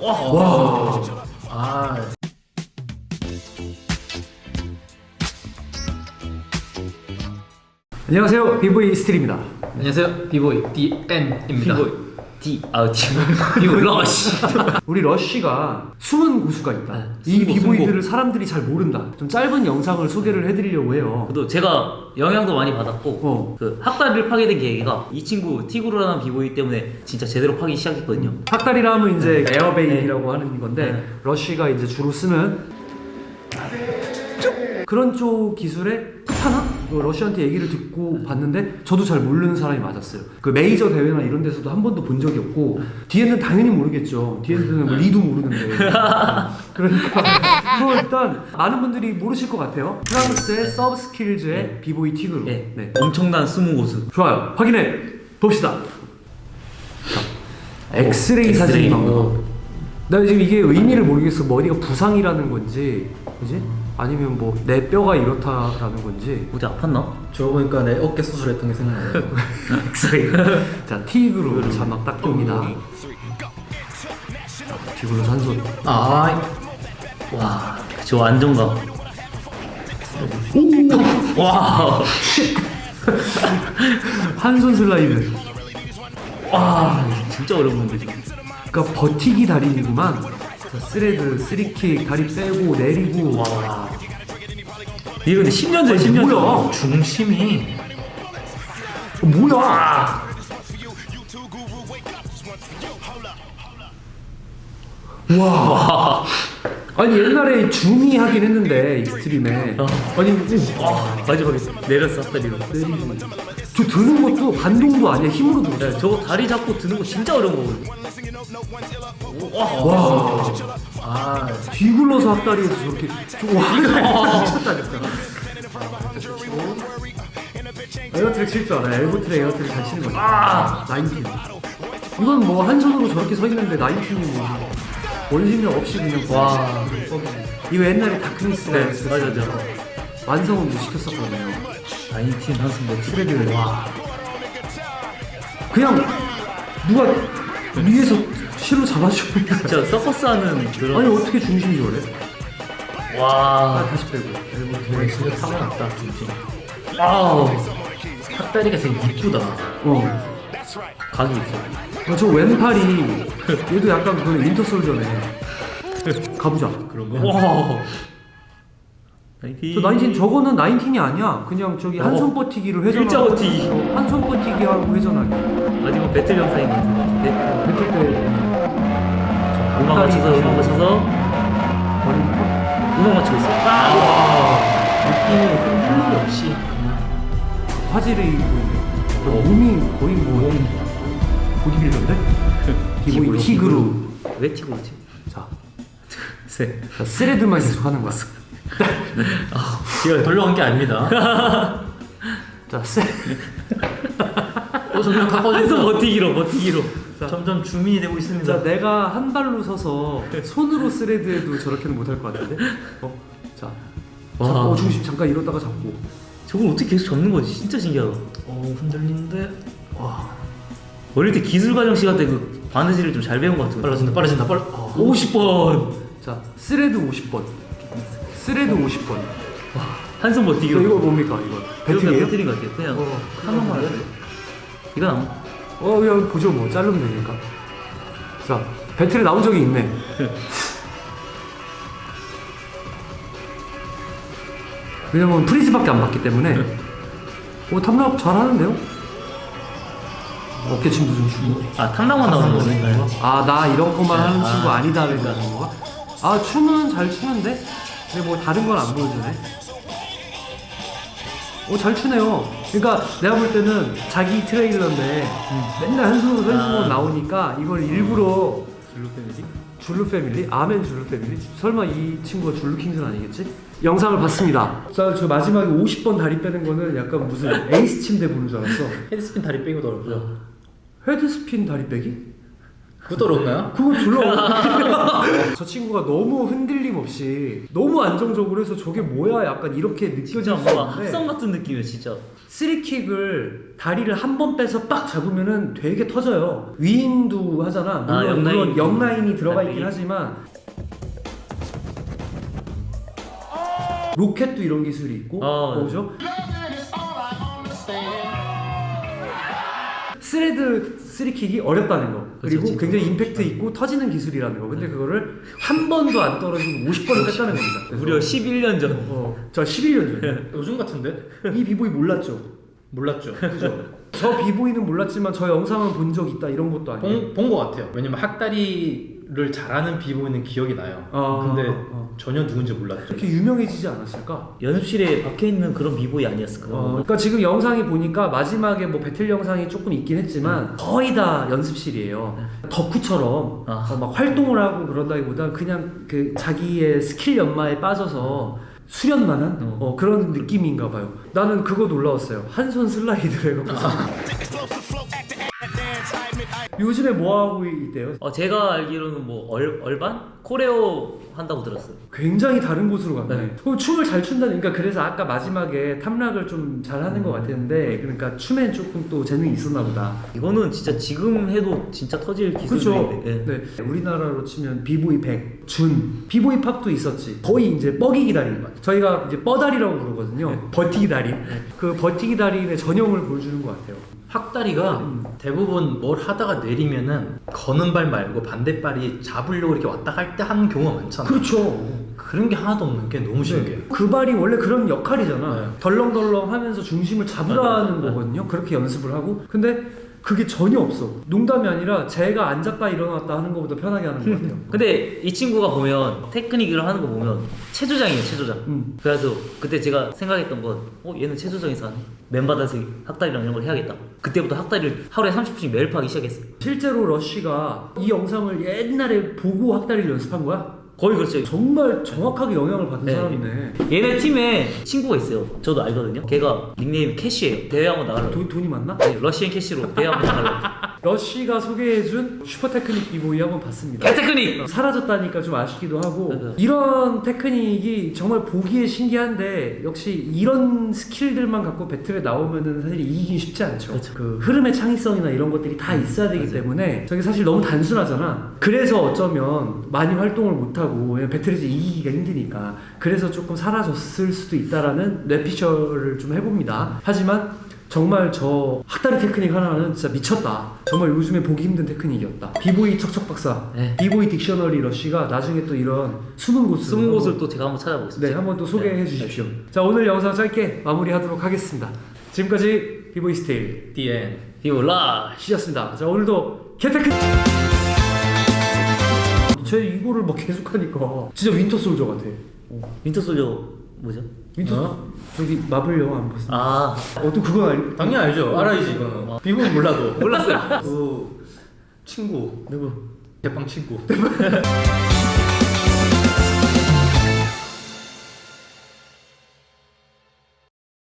와. 아. 안녕하세요 비보이 스틸입니다 안녕하세요. 비보이 DN입니다. 비보이 D 아 D 러쉬 우리 러쉬가 숨은 고수가 있다. 네, 이 숨고, 비보이들을 사람들이 잘 모른다. 좀 짧은 영상을 소개를 해드리려고 해요. 저도 제가 영향도 많이 받았고 어. 그 학다리를 파게 된 계기가 이 친구 티구르라는 비보이 때문에 진짜 제대로 파기 시작했거든요. 탁다리라 하면 이제 에어베이라고 하는 건데 네. 러쉬가 이제 주로 쓰는 그런 쪽 기술에 끝하나? 그 러쉬한테 얘기를 듣고 봤는데 저도 잘 모르는 사람이 맞았어요. 그 메이저 대회나 이런 데서도 한 번도 본 적이 없고 뒤에는 당연히 모르겠죠. 뒤에는 뭐 리도 모르는데. 그러니까 뭐 일단 많은 분들이 모르실 것 같아요. 프랑스의 서브 스킬즈의 비보이 틱으로. 네. 네. 엄청난 스무 고수 좋아요. 확인해 봅시다. 자, 엑스레이 엑스레이. 사진이 나온다. 나 지금 이게 의미를 모르겠어. 뭐 어디가 부상이라는 건지, 그지? 아니면 뭐 내 뼈가 이렇다라는 건지. 어디 아팠나? 저거 보니까 내 어깨 수술했던 게 생각나요. 자, 틱으로 자막 딱 봅니다. 기구로 산소. 아. 와 저 안정감 와 한손 슬라이드. 와, 진짜 어려운 건데 지금. 그러니까 버티기 달인이구만. 자, 스레드, 쓰리킥, 다리 빼고 내리고. 와. 이게 근데 10년 전 10년 뭐야? 전 중심이 어, 뭐야? 와. 아니 옛날에 줌이 하긴 했는데 이 스트림에 어. 아니 오, 와 마지막에 내렸어 앞다리로. 내리고 저 드는 것도 반동도 아니야 힘으로 들어. 네, 저거 다리 잡고 드는 거 진짜 어려운 거거든요. 와 아. 뒤굴러서 앞다리에서 저렇게 저- 와 미쳤다 진짜. 에어트랙 칠줄 알아요. 엘보트랙 에어트랙 잘 치는 거죠. 아 나인틴. 이건 뭐 한 손으로 저렇게 서 있는데 나인틴이 뭐 원심력 없이 그냥 와. 이거 옛날에 다크니스가 네. 맞아, 맞아. 완성을 못 시켰었거든요. 나인틴 한승 뭐 스레드를 와. 그냥 누가 위에서 실로 잡아주고 진짜 서커스 하는 그런. 아니 어떻게 중심이 저래? 아 와. 다시 빼고 되게 진짜 타고났다. 진짜. 아우. 핫다리가 되게 이쁘다. 어. 각이 있어. 어, 저 왼팔이 얘도 약간 그 인터솔저네. 가보자. 그러면. 와. 나인틴. 저 나인틴 저거는 나인틴이 아니야. 그냥 저기 한손 버티기를 회전. 일자 버티기. 한 손 버티기 하고 회전하기. 마지막 배틀 영상인 것 같은데. 배틀 때 음악 맞춰서 음악 맞춰서 버리니까 음악 맞추고 있어. 느낌이 흘림 없이. 화질이 보이네. 몸이 거의 뭐 보디빌더인데? 기본 틱으로. 왜 튀고지? 자, 세. 자 스레드만 계속 하는 거야. 제가 별로 게 아닙니다. 자, 스 어, 점점 한손 가까워지면서 버티기로 버티기로. 점점 주민이 되고 있습니다. 자, 내가 한 발로 서서 손으로 스레드해도 저렇게는 못할 것 같은데? 어? 자, 와. 자, 어, 중심 잠깐 이러다가 잡고. 저걸 어떻게 계속 잡는 거지? 진짜 신기하다. 어, 흔들리는데. 와. 어릴 때 기술 과정 시간 때 그 바느질을 좀 잘 배운 것 같은. 빨라진다, 빨라진다, 빨라. 어. 50번. 자, 스레드 50번. 스레드 50번. 한손 이거, 버티기로. 이거 뭡니까? 이거 배틀이에요? 배틀인 것 같아요. 그냥 어, 한 번만 해야 돼. 이거 나. 어, 그냥 보죠 뭐 자르면 되니까. 자, 배틀에 나온 적이 있네. 왜냐면 프리즈밖에 안 받기 때문에. 어, 탐락 잘하는데요? 어깨춤도 좀 주고. 아 탐방만 나오는 거네. 아, 나 이런 것만 하는 친구 아, 아니다, 그러는 건가? 아, 춤은 잘 추는데? 근데 뭐 다른 건 안 보여주네. 오, 잘 추네요. 그러니까 내가 볼 때는 자기 트레일러인데 맨날 한 손으로 한 손으로 아. 나오니까 이걸 일부러 블루 패밀리? 줄루 패밀리? 아멘 줄루 패밀리? 설마 이 친구가 줄루 킹슨 아니겠지? 영상을 봤습니다. 자, 저 마지막에 50번 다리 빼는 거는 약간 무슨 에이스 침대 보는 줄 알았어. 헤드스핀 다리 빼기도 어렵고요. 헤드스핀 다리 빼기? 부드럽나요? 그거 졸라 저 친구가 너무 흔들림 없이 너무 안정적으로 해서 저게 뭐야 약간 이렇게 진짜 느껴질 수 뭔가 있는데 합성 같은 느낌이에요 진짜 쓰리킥을 다리를 한 번 빼서 빡 잡으면은 되게 터져요. 위인도 하잖아. 아, 물론 옆라인. 물론 옆라인이 들어가 있긴. 하지만 로켓도 이런 기술이 있고 아, 뭐죠? 스레드 쓰리킥이 어렵다는 거 그리고 굉장히 임팩트 있고 터지는 기술이라는 거 근데 그거를 한 번도 안 떨어지고 50번을 뺐다는 겁니다 그래서 무려 11년 전 어, 저 11년 전에 요즘 같은데? 이 비보이 몰랐죠 몰랐죠. 그죠? 저 비보이는 몰랐지만 저 영상은 본 적 있다 이런 것도 아니에요. 본것 같아요. 왜냐면 학다리 를 잘하는 비보이는 기억이 나요. 아, 근데 어. 전혀 누군지 몰랐죠. 이렇게 유명해지지 않았을까? 연습실에 박혀 있는 그런 비보이 아니었을까요? 어, 그러니까 지금 영상이 보니까 마지막에 뭐 배틀 영상이 조금 있긴 했지만 거의 다 연습실이에요. 덕후처럼 아. 어, 막 활동을 하고 그런다기보다 그냥 그 자기의 스킬 연마에 빠져서 수련만한 어. 어, 그런 느낌인가 봐요. 나는 그거 놀라웠어요. 한 손 슬라이드 해갖고. 요즘에 뭐 하고 있대요? 어, 제가 알기로는 뭐 얼, 얼반? 코레오 한다고 들었어요 굉장히 다른 곳으로 갔네. 네. 그럼 춤을 잘 춘다는, 그러니까 그래서 아까 마지막에 탑락을 좀 잘하는 것 같았는데, 그러니까 춤에 조금 또 재능이 있었나 보다. 이거는 진짜 지금 해도 진짜 터질 그렇죠. 기술인데 예. 네. 우리나라로 치면 비보이 100, 준, 비보이 팝도 있었지. 거의 이제 뻐기기 달인 것 같아요. 저희가 이제 뻐다리라고 부르거든요. 버티기 달인. 그 버티기 달인의 전형을 보여주는 것 같아요. 학다리가 음. 대부분 뭘 하 다가 내리면은 거는 발 말고 반대발이 잡으려고 이렇게 왔다 갈 때 하는 경우가 많잖아요. 그렇죠. 그런 게 하나도 없는 게 너무 신기해요. 네. 그 발이 원래 그런 역할이잖아. 네. 덜렁덜렁 하면서 중심을 잡으라는 네. 거거든요. 그렇게 연습을 하고. 근데 그게 전혀 없어. 농담이 아니라 제가 앉았다 일어났다 하는 것보다 편하게 하는 것 같아요. 근데 이 친구가 보면 테크닉을 하는 거 보면 체조장이에요 체조장 음. 그래서 그때 제가 생각했던 건 어? 얘는 체조장에서 하네 맨바닥에서 학다리랑 이런 걸 해야겠다 그때부터 학다리를 하루에 30분씩 매일 파기 시작했어요 실제로 러쉬가 이 영상을 옛날에 보고 학다리를 연습한 거야? 거의 그렇죠 정말 정확하게 영향을 받은 네. 사람이네. 얘네 팀에 친구가 있어요 저도 알거든요 걔가 닉네임이 캐시예요 대회 한번 나가려고 돈, 돈이 많나? 네, 러시안 캐시로 대회 한번 나가려고 러쉬가 소개해준 슈퍼 테크닉 비보이 한번 봤습니다. 개테크닉! 사라졌다니까 좀 아쉽기도 하고 맞아요. 이런 테크닉이 정말 보기에 신기한데 역시 이런 스킬들만 갖고 배틀에 나오면은 사실 이기긴 쉽지 않죠. 그렇죠. 그 흐름의 창의성이나 이런 것들이 다 있어야 되기 때문에 저게 사실 너무 단순하잖아. 그래서 어쩌면 많이 활동을 못 하고 그냥 배틀에서 이기기가 힘드니까 그래서 조금 사라졌을 수도 있다라는 뇌피셜을 좀 해봅니다. 하지만 정말 저 학다리 테크닉 하나는 진짜 미쳤다. 정말 요즘에 보기 힘든 테크닉이었다. 비보이 척척 박사, 네. 비보이 딕셔너리 러쉬가 나중에 또 이런 숨은 곳을 숨은 곳을 또 제가 한번 찾아보겠습니다 네 한번 또 소개해 주십시오. 자 오늘 영상 짧게 마무리하도록 하겠습니다. 지금까지 비보이 스테일 DN. 비올라 시였습니다. 자 오늘도 개테크. 제 이거를 막 계속하니까 진짜 윈터 솔저 같아. 윈터 솔저 뭐죠? 윈터 어? 저기 마블 영화 안 봤어? 아 어또 그건 아니. 당연히 알죠. 알아야지 이거는. 비보는 몰라도. 몰랐어요 그 친구 누구? 대빵 친구.